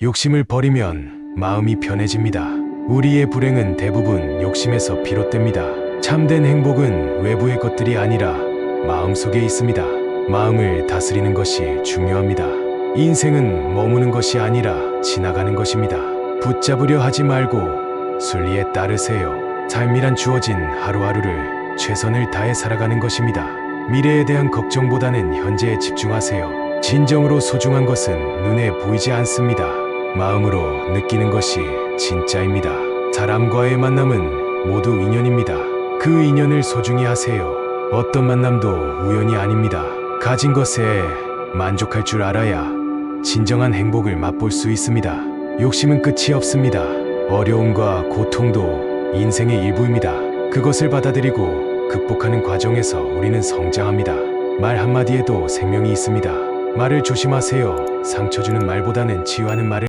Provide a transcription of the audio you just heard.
욕심을 버리면 마음이 편해집니다. 우리의 불행은 대부분 욕심에서 비롯됩니다. 참된 행복은 외부의 것들이 아니라 마음속에 있습니다. 마음을 다스리는 것이 중요합니다. 인생은 머무는 것이 아니라 지나가는 것입니다. 붙잡으려 하지 말고 순리에 따르세요. 삶이란 주어진 하루하루를 최선을 다해 살아가는 것입니다. 미래에 대한 걱정보다는 현재에 집중하세요. 진정으로 소중한 것은 눈에 보이지 않습니다. 마음으로 느끼는 것이 진짜입니다. 사람과의 만남은 모두 인연입니다. 그 인연을 소중히 하세요. 어떤 만남도 우연이 아닙니다. 가진 것에 만족할 줄 알아야 진정한 행복을 맛볼 수 있습니다. 욕심은 끝이 없습니다. 어려움과 고통도 인생의 일부입니다. 그것을 받아들이고 극복하는 과정에서 우리는 성장합니다. 말 한마디에도 생명이 있습니다. 말을 조심하세요. 상처 주는 말보다는 치유하는 말을